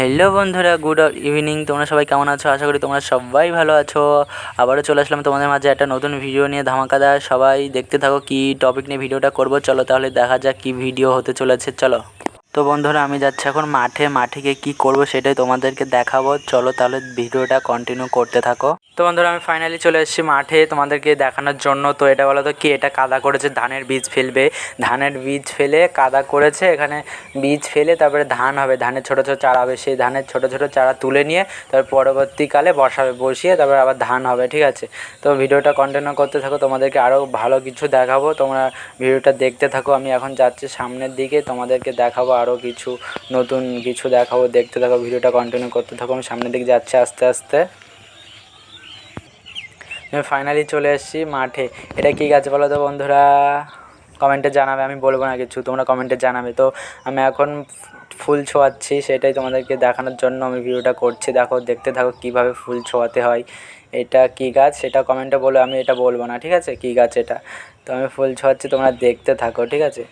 Hello বন্ধুরা good evening তোমরা সবাই কেমন আছো? আশা করি তোমরা সবাই ভালো আছো। আবারও চলে আসলাম তোমাদের মাঝে একটা নতুন ভিডিও নিয়ে ধামাকাদার সবাই দেখতে থাকো কি টপিক নিয়ে ভিডিওটা করব। চলো তাহলে দেখা যাক কি ভিডিও হতে চলেছে। চলো। তো বন্ধুরা, আমি যাচ্ছি এখন মাঠে। মাঠে গিয়ে কী করব সেটাই তোমাদেরকে দেখাবো। চলো তাহলে ভিডিওটা কন্টিনিউ করতে থাকো। তো বন্ধুরা, আমি ফাইনালি চলে এসেছি মাঠে তোমাদেরকে দেখানোর জন্য। তো এটা বলো তো কি? এটা কাদা করেছে, ধানের বীজ ফেলবে। ধানের বীজ ফেলে কাদা করেছে, এখানে বীজ ফেলে তারপরে ধান হবে। ধানের ছোটো ছোটো চারা হবে। সেই ধানের ছোটো ছোটো চারা তুলে নিয়ে তারপর পরবর্তীকালে বসাবে, বসিয়ে তারপর আবার ধান হবে, ঠিক আছে? তো ভিডিওটা কন্টিনিউ করতে থাকো, তোমাদেরকে আরও ভালো কিছু দেখাবো। তোমরা ভিডিওটা দেখতে থাকো। আমি এখন যাচ্ছি সামনের দিকে, তোমাদেরকে দেখাবো আরও কিছু নতুন কিছু দেখাবো, দেখতে থাকো, ভিডিওটা কন্টিনিউ করতে থাকো। আমি সামনের দিকে যাচ্ছি আস্তে আস্তে। আমি ফাইনালি চলে এসেছি মাঠে। এটা কী গাছ বলো তো বন্ধুরা? কমেন্টে জানাবে, আমি বলব না কিছু, তোমরা কমেন্টে জানাবে। তো আমি এখন ফুল ছোঁয়াচ্ছি, সেটাই তোমাদেরকে দেখানোর জন্য আমি ভিডিওটা করছি। দেখো, দেখতে থাকো কীভাবে ফুল ছোঁয়াতে হয়। এটা কী গাছ? সেটা কমেন্টে বলো, আমি এটা বলব না, ঠিক আছে? কী গাছ এটা? তো আমি ফুল ছোঁয়াচ্ছি, তোমরা দেখতে থাকো, ঠিক আছে?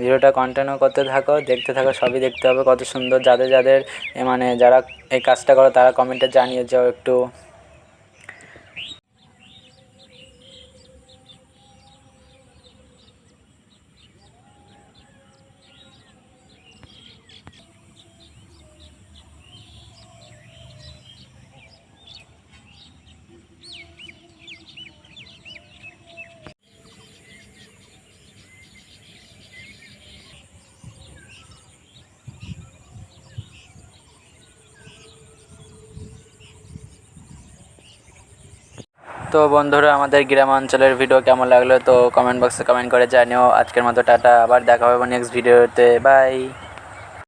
ভিডিওটা কন্টিনিউ করতে থাকো, দেখতে থাকো, সবই দেখতে হবে। কত সুন্দর যাদের যাদের মানে যারা এই কাজটা করো, তারা কমেন্টে জানিয়ে যাও একটু। তো বন্ধুরা, আমাদের গ্রামাঞ্চলের ভিডিও কেমন লাগল তো কমেন্ট বক্সে কমেন্ট করে জানিও। আজকের মতো টাটা, আবার দেখা হবে নেক্সট ভিডিওতে বাই